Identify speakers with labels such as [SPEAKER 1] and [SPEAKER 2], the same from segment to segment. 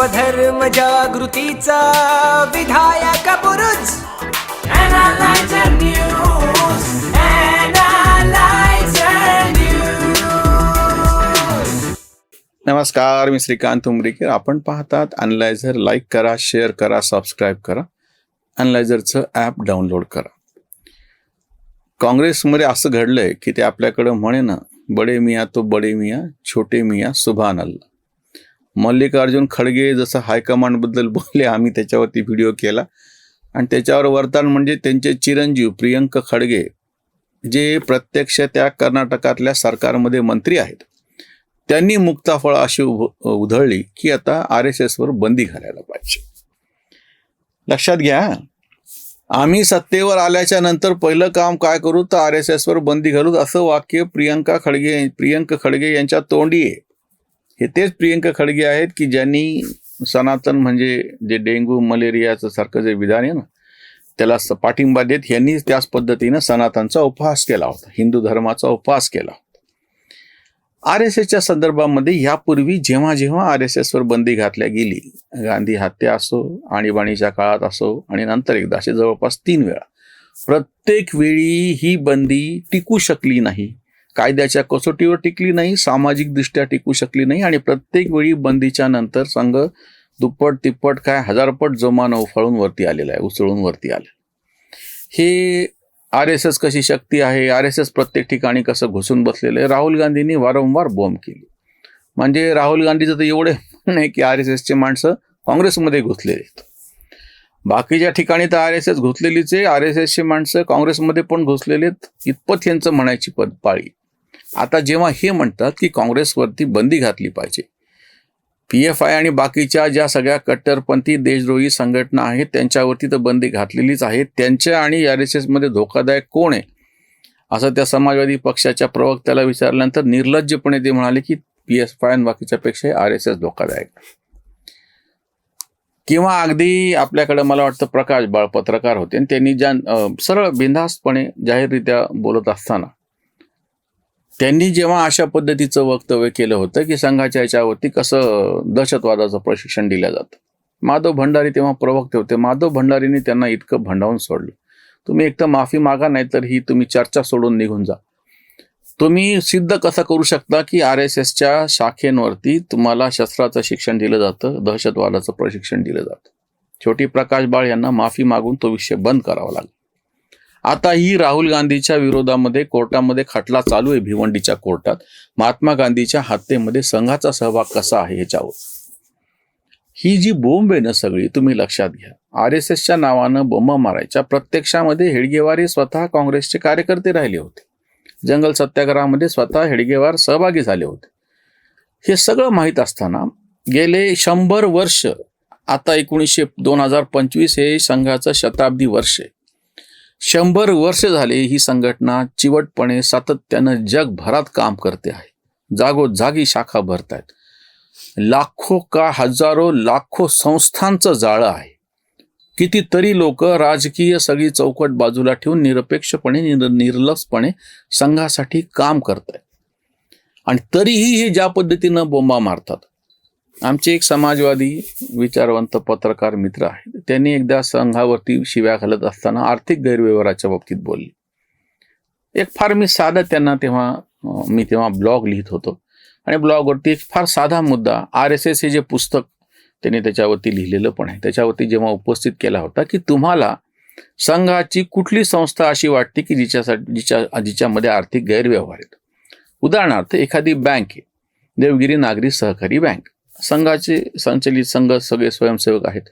[SPEAKER 1] स्वधर्म जागृतीचा विधायक News.
[SPEAKER 2] नमस्कार मी श्रीकांत उमरीकर. आपण पाहतात अनलायझर लाईक करा शेअर करा सबस्क्राईब करा. अनलायझरचं ॲप डाउनलोड करा. काँग्रेसमध्ये असं घडलंय की ते आपल्याकडं म्हणे ना बडे मिया तो बडे मिया छोटे मिया सुभान अल्ला. मल्लिकार्जुन खडगे जसं हायकमांडबद्दल बोलले आम्ही त्याच्यावरती व्हिडिओ केला. आणि त्याच्यावर वर्तन म्हणजे त्यांचे चिरंजीव प्रियंक खडगे जे प्रत्यक्ष त्या कर्नाटकातल्या सरकारमध्ये मंत्री आहेत. त्यांनी मुक्ताफळ अशी उभ- उधळली की आता आर एस एसवर बंदी घालायला पाहिजे. लक्षात घ्या आम्ही सत्तेवर आल्याच्यानंतर पहिलं काम काय करू? तर आर एस एसवर बंदी घालू असं वाक्य प्रियंका खडगे प्रियंक खडगे यांच्या तोंडी आहे. हे तेच प्रियंका खडगे आहेत की ज्यांनी सनातन म्हणजे जे डेंग्यू मलेरियाचं सारखं जे विधान आहे ना त्याला पाठिंबा देत यांनी त्याच पद्धतीनं सनातनचा उपहास केला होता हिंदू धर्माचा उपहास केला आर एस एसच्या संदर्भामध्ये यापूर्वी जेव्हा जेव्हा आर एस एसवर बंदी घातल्या गेली गांधी हत्या असो आणीबाणीच्या काळात असो आणि नंतर एकदा असे जवळपास तीन वेळा प्रत्येक वेळी ही बंदी टिकू शकली नाही. कायद्याच्या कसोटीवर टिकली नाही सामाजिकदृष्ट्या टिकू शकली नाही आणि प्रत्येक वेळी बंदीच्या नंतर संघ दुप्पट तिप्पट काय हजारपट जोमान उफाळून वरती आलेला आहे उसळून वरती आले हे आर एस एस कशी शक्ती आहे आर एस एस प्रत्येक ठिकाणी कसं घुसून बसलेलं आहे राहुल गांधींनी वारंवार बॉम्ब केली. म्हणजे राहुल गांधीचं तर एवढे म्हणणं आहे की आर एस एसचे माणसं काँग्रेसमध्ये घुसलेले आहेत. बाकीच्या ठिकाणी तर आर एस एस घुसलेलीच आहे आर एस एसचे माणसं काँग्रेसमध्ये पण घुसलेले आहेत इतपत यांचं म्हणायची पद पाळी. आता जेव्हा हे म्हणतात की काँग्रेसवरती बंदी घातली पाहिजे पी एफ आय आणि बाकीच्या ज्या सगळ्या कट्टरपंथी देशद्रोही संघटना आहेत त्यांच्यावरती तर बंदी घातलेलीच आहे. त्यांच्या आणि आर एस एसमध्ये धोकादायक कोण आहे? असं त्या समाजवादी पक्षाच्या प्रवक्त्याला विचारल्यानंतर निर्लज्जपणे ते म्हणाले की पी एस आय आणि बाकीच्यापेक्षा आर एस एस धोकादायक. किंवा अगदी आपल्याकडे मला वाटतं प्रकाश बाळ पत्रकार होते आणि त्यांनी ज्या सरळ बिनधास्तपणे जाहीररित्या बोलत असताना त्यांनी जेव्हा अशा पद्धतीचं वक्तव्य केलं होतं की संघाच्या याच्यावरती कसं दहशतवादाचं प्रशिक्षण दिलं जातं. माधव भंडारी तेव्हा प्रवक्ते होते. माधव भंडारीने त्यांना इतकं भंडावून सोडलं. तुम्ही एक तर माफी मागा नाही तर ही तुम्ही चर्चा सोडून निघून जा. तुम्ही सिद्ध कसं करू शकता की आर एस एसच्या शाखेंवरती तुम्हाला शस्त्राचं शिक्षण दिलं जातं दहशतवादाचं प्रशिक्षण दिलं जातं? शेवटी प्रकाश बाळ यांना माफी मागून तो विषय बंद करावा लागला. आता ही राहुल गांधीच्या विरोधामध्ये कोर्टामध्ये खटला चालू आहे भिवंडीच्या कोर्टात. महात्मा गांधीच्या हत्येमध्ये संघाचा सहभाग कसा आहे ह्याच्यावर? ही जी बोंब आहे ना सगळी तुम्ही लक्षात घ्या. आर एस एसच्या नावानं बोंब मारायच्या प्रत्यक्षामध्ये हेडगेवार हे स्वतः काँग्रेसचे कार्यकर्ते राहिले होते. जंगल सत्याग्रहामध्ये स्वतः हेडगेवार सहभागी झाले होते. हे सगळं माहीत असताना गेले शंभर वर्ष आता एकोणीसशे दोन हजार पंचवीस हे संघाचं शताब्दी वर्ष आहे. शंभर वर्ष झाले ही संघटना चिवटपणे सातत्यानं जगभरात काम करते आहे. जागोजागी शाखा भरत आहेत लाखो का हजारो लाखो संस्थांचं जाळं आहे. कितीतरी लोक राजकीय सगळी चौकट बाजूला ठेवून निरपेक्षपणे निर निर्लक्षपणे संघासाठी काम करत आहेत आणि तरीही हे ज्या पद्धतीनं बोंबा मारतात आमचे एक समाजवादी विचारवंत पत्रकार मित्र आहेत. त्यांनी एकदा संघावरती शिव्या घालत असताना आर्थिक गैरव्यवहाराच्या बाबतीत बोलले. एक फार मी साधा त्यांना तेव्हा मी तेव्हा ब्लॉग लिहित होतो. आणि ब्लॉगवरती एक फार साधा मुद्दा आर एस एस हे जे पुस्तक त्यांनी त्याच्यावरती लिहिलेलं पण आहे. त्याच्यावरती जेव्हा उपस्थित केला होता की तुम्हाला संघाची कुठली संस्था अशी वाटते की जिच्यासाठी जिच्या जिच्यामध्ये आर्थिक गैरव्यवहार आहेत. उदाहरणार्थ एखादी बँक आहे. देवगिरी नागरी सहकारी बँक. संघाचे संचलित संघ सगळे स्वयंसेवक आहेत.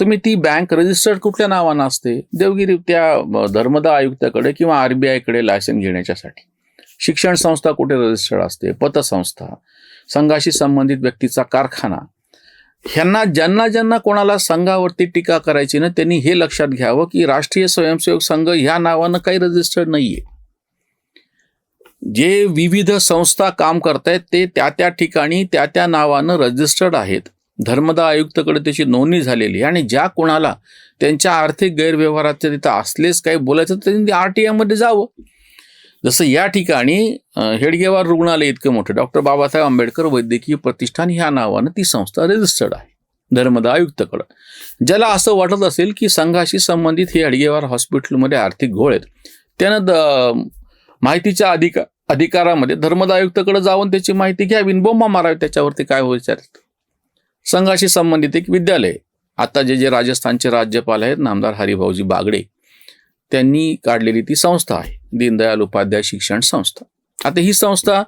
[SPEAKER 2] तुम्ही ती बँक रजिस्टर्ड कुठल्या नावानं असते? देवगिरी त्या धर्मदा आयुक्ताकडे किंवा आर बी आयकडे लायसन घेण्याच्यासाठी. शिक्षण संस्था कुठे रजिस्टर्ड असते? पतसंस्था संघाशी संबंधित व्यक्तीचा कारखाना. ह्यांना ज्यांना ज्यांना कोणाला संघावरती टीका करायची ना त्यांनी हे लक्षात घ्यावं की राष्ट्रीय स्वयंसेवक संघ ह्या नावानं काही रजिस्टर्ड नाहीये. जे विविध संस्था काम करतायत ते त्या त्या ठिकाणी त्या त्या नावानं रजिस्टर्ड आहेत. धर्मदा आयुक्तकडे त्याची नोंदणी झालेली आहे. आणि ज्या कोणाला त्यांच्या आर्थिक गैरव्यवहाराचे तिथं असलेच काही बोलायचं तर त्यांनी आर टी आयमध्ये जावं. जसं या ठिकाणी हेडगेवार रुग्णालय इतकं मोठं डॉक्टर बाबासाहेब आंबेडकर वैद्यकीय प्रतिष्ठान ह्या नावानं ती संस्था रजिस्टर्ड आहे धर्मदा आयुक्तकडं. ज्याला असं वाटत असेल की संघाशी संबंधित हे अडगेवार हॉस्पिटलमध्ये आर्थिक घोळ आहेत. त्यानं द माहितीच्या अधिका अधिकारामध्ये धर्मदायुक्तकडे जाऊन त्याची माहिती घ्यावी. बोंबा मारावी त्याच्यावरती काय होईल संघाशी संबंधित एक विद्यालय. आता जे जे राजस्थानचे राज्यपाल आहेत नामदार हरिभाऊजी बागडे त्यांनी काढलेली ती संस्था आहे. दीनदयाल उपाध्याय शिक्षण संस्था. आता ही संस्था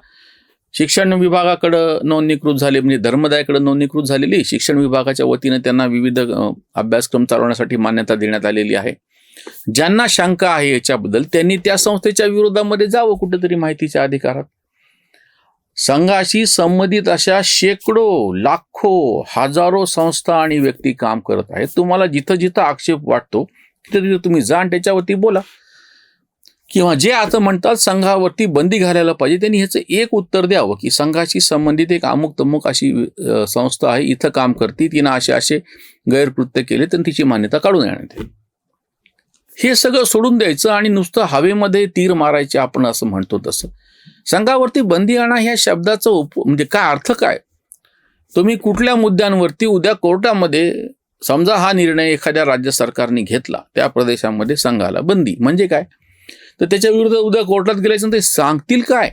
[SPEAKER 2] शिक्षण विभागाकडं नोंदणीकृत झाली म्हणजे धर्मदायाकडे नोंदणीकृत झालेली. शिक्षण विभागाच्या वतीनं त्यांना विविध अभ्यासक्रम चालवण्यासाठी मान्यता देण्यात आलेली आहे. ज्यांना शंका आहे याच्याबद्दल त्यांनी त्या संस्थेच्या विरोधामध्ये जावं कुठेतरी माहितीच्या अधिकारात. संघाशी संबंधित अशा शेकडो लाखो हजारो संस्था आणि व्यक्ती काम करत आहेत. तुम्हाला जिथं जिथं आक्षेप वाटतो तिथं तिथं तुम्ही जा आणि त्याच्यावरती बोला. किंवा जे आता म्हणतात संघावरती बंदी घालायला पाहिजे त्यांनी ह्याचं एक उत्तर द्यावं की संघाशी संबंधित एक अमुक तमुक अशी संस्था आहे इथं काम करते तिनं असे असे गैरकृत्य केले तर तिची मान्यता काढून येण्यात येईल हे सगळं सोडून द्यायचं आणि नुसतं हवेमध्ये तीर मारायचे आपण असं म्हणतो तसं. संघावरती बंदी आणा ह्या शब्दाचं उप म्हणजे काय अर्थ काय? तुम्ही कुठल्या मुद्द्यांवरती उद्या कोर्टामध्ये समजा हा निर्णय एखाद्या राज्य सरकारने घेतला त्या प्रदेशामध्ये संघाला बंदी म्हणजे काय? तर त्याच्या विरुद्ध उद्या कोर्टात गेल्याच्या ते सांगतील काय?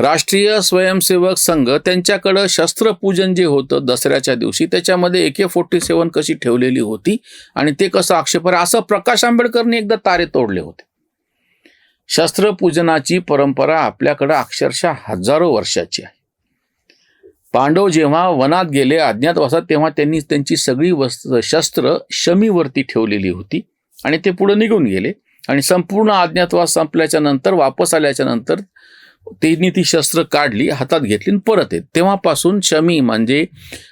[SPEAKER 2] राष्ट्रीय स्वयंसेवक संघ त्यांच्याकडं शस्त्रपूजन जे होतं दसऱ्याच्या दिवशी त्याच्यामध्ये ए के फोर्टी सेवन कशी ठेवलेली होती आणि ते कसं आक्षेप आहे? असं प्रकाश आंबेडकरने एकदा तारे तोडले होते. शस्त्रपूजनाची परंपरा आपल्याकडं अक्षरशः हजारो वर्षाची आहे. पांडव जेव्हा वनात गेले अज्ञातवासात तेव्हा त्यांनी त्यांची सगळी वस्त्र शस्त्र शमीवरती ठेवलेली होती आणि ते पुढे निघून गेले. आणि संपूर्ण अज्ञातवास संपल्याच्या नंतर वापस आल्याच्यानंतर त्यांनी ती शस्त्र काढली हातात घेतली आणि परत येत. तेव्हापासून शमी म्हणजे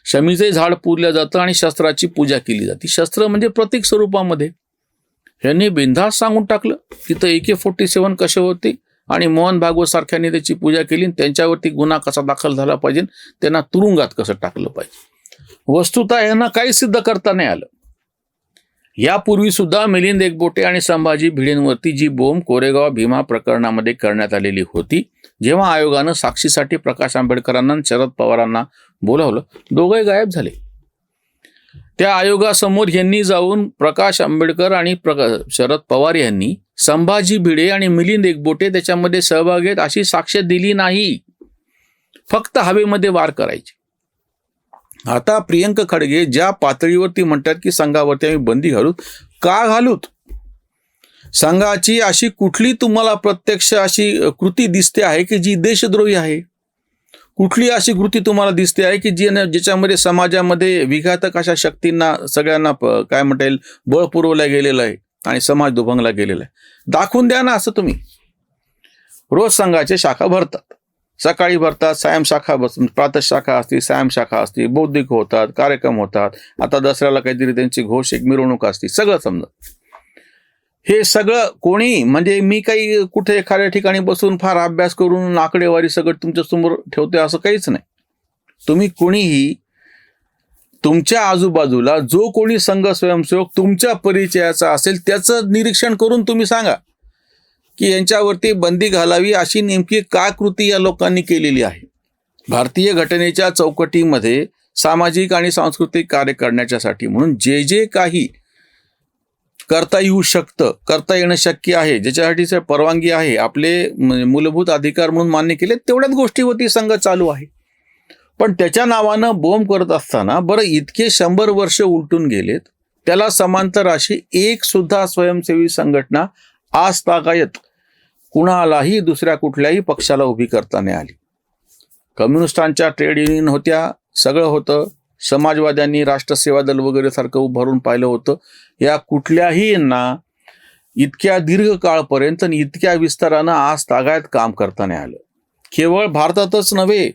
[SPEAKER 2] शमीचे झाड पुरलं जातं आणि शस्त्राची पूजा केली जाते. शस्त्र म्हणजे प्रतीक स्वरूपामध्ये. ह्यांनी बिंधास सांगून टाकलं. तिथं ए के फोर्टी सेवन कसे होते आणि मोहन भागवत सारख्यांनी त्याची पूजा केली आणि त्यांच्यावरती गुन्हा कसा दाखल झाला पाहिजे त्यांना तुरुंगात कसं टाकलं पाहिजे. वस्तुतः यांना काही सिद्ध करता नाही आलं. यापूर्वी सुद्धा मिलिंद एकबोटे आणि संभाजी भिडेंवरती जी बोंब कोरेगाव भीमा प्रकरणामध्ये करण्यात आलेली होती जेव्हा आयोगानं साक्षीसाठी प्रकाश आंबेडकरांना शरद पवारांना बोलावलं दोघे गायब झाले. त्या आयोगासमोर यांनी जाऊन प्रकाश आंबेडकर आणि प्रका शरद पवार यांनी संभाजी भिडे आणि मिलिंद एकबोटे त्याच्यामध्ये सहभाग आहेत अशी साक्ष दिली नाही. फक्त हवेमध्ये वार करायची. आता प्रियंका खडगे ज्या पातळीवरती म्हणतात की संघावरती आम्ही बंदी घालूत का घालूत? संघाची अशी कुठली तुम्हाला प्रत्यक्ष अशी कृती दिसते आहे की जी देशद्रोही आहे? कुठली अशी कृती तुम्हाला दिसते आहे की जी ज्याच्यामध्ये समाजामध्ये विघातक अशा शक्तींना सगळ्यांना प- काय म्हणता येईल बळ पुरवलं गेलेलं आहे आणि समाज दुभंगला गेलेला आहे? दाखवून द्या ना असं तुम्ही. रोज संघाचे शाखा भरतात. सकाळी भरतात सायम शाखा बस प्रातः शाखा असते सायम शाखा असते बौद्धिक होतात कार्यक्रम होतात. आता दसऱ्याला काहीतरी त्यांची घोष एक मिरवणूक असते सगळं समजा. हे सगळं कोणी म्हणजे मी काही कुठे एखाद्या ठिकाणी बसून फार अभ्यास करून आकडेवारी सगळं तुमच्यासमोर ठेवते असं काहीच नाही. तुम्ही कोणीही तुमच्या आजूबाजूला जो कोणी संघ स्वयंसेवक तुमच्या परिचयाचा असेल त्याचं निरीक्षण करून तुम्ही सांगा. की यांच्यावरती बंदी घालावी अशी नेमकी काय कृती या लोकांनी केलेली आहे? भारतीय घटनेच्या चौकटीमध्ये सामाजिक आणि सांस्कृतिक कार्य करण्याच्यासाठी म्हणून जे जे काही करता येऊ शकतं करता येणं शक्य आहे ज्याच्यासाठी सर परवानगी आहे आपले म्हणजे मूलभूत अधिकार म्हणून मान्य केले तेवढ्याच गोष्टीवरती संघ चालू आहे. पण त्याच्या नावानं बोंब करत असताना बरं इतके शंभर वर्ष उलटून गेलेत त्याला समांतर अशी एक सुद्धा स्वयंसेवी संघटना आज तागायत. कुणालाही दुसऱ्या कुठल्याही पक्षाला उभी करताना आली. कम्युनिस्टांच्या ट्रेड युनियन होत्या सगळं होतं. समाजवाद्यांनी राष्ट्रसेवा दल वगैरे सारखं उभारून पाहिलं होतं. या कुठल्याही यांना इतक्या दीर्घकाळपर्यंत आणि इतक्या विस्तारानं आज तागायत काम करताना आलं. केवळ भारतातच नव्हे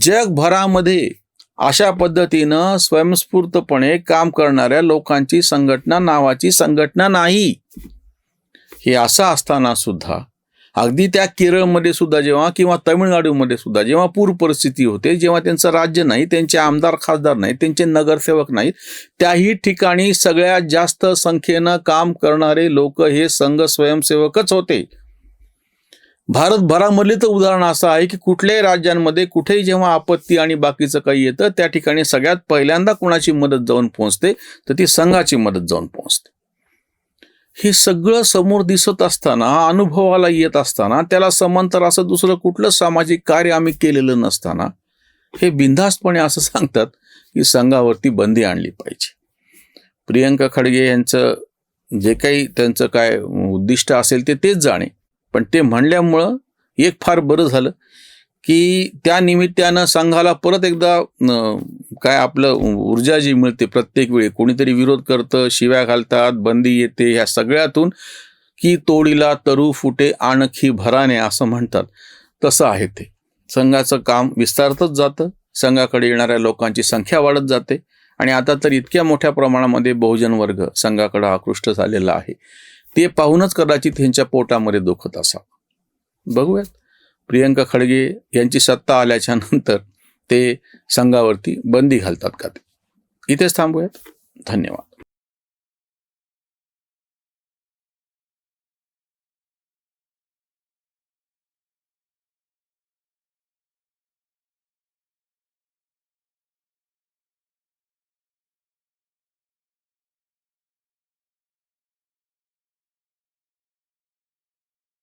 [SPEAKER 2] जगभरामध्ये अशा पद्धतीनं स्वयंस्फूर्तपणे काम करणाऱ्या लोकांची संघटना नावाची संघटना नाही. हे असं असताना सुद्धा अगदी त्या केरळमध्ये सुद्धा जेव्हा किंवा तमिळनाडूमध्ये सुद्धा जेव्हा पूर परिस्थिती होते जेव्हा त्यांचं राज्य नाही त्यांचे आमदार खासदार नाहीत त्यांचे नगरसेवक नाहीत त्याही ठिकाणी सगळ्यात जास्त संख्येनं काम करणारे लोक हे संघ स्वयंसेवकच होते. भारतभरामधले तर उदाहरण असं आहे की कुठल्याही राज्यांमध्ये कुठेही जेव्हा आपत्ती आणि बाकीचं काही येतं त्या ठिकाणी सगळ्यात पहिल्यांदा कुणाची मदत जाऊन पोहोचते तर ती संघाची मदत जाऊन पोहोचते. हे सगळं समोर दिसत असताना अनुभवाला येत असताना त्याला समांतर असं दुसरं कुठलं सामाजिक कार्य आम्ही केलेलं नसताना हे बिनधास्तपणे असं सांगतात की संघावरती बंदी आणली पाहिजे. प्रियंका खडगे यांचं जे काही त्यांचं काय उद्दिष्ट असेल ते तेच जाणे. पण ते म्हणल्यामुळं एक फार बरं झालं. की त्या निमित्तानं संघाला परत एकदा काय आपलं ऊर्जा जी मिळते प्रत्येक वेळी कोणीतरी विरोध करतं शिव्या घालतात बंदी येते ह्या सगळ्यातून की तोडीला तरू फुटे आणखी भराने असं म्हणतात. तसं आहे ते. संघाचं काम विस्तारतच जातं. संघाकडे येणाऱ्या लोकांची संख्या वाढत जाते. आणि आता तर इतक्या मोठ्या प्रमाणामध्ये बहुजन वर्ग संघाकडे आकृष्ट झालेला आहे. ते पाहूनच कदाचित ह्यांच्या पोटामध्ये दुखत असावं. बघूयात. प्रियंका खडगे यांची सत्ता आल्याच्यानंतर ते संघावरती बंदी घालतात का ते? इथेच थांबूयात. धन्यवाद.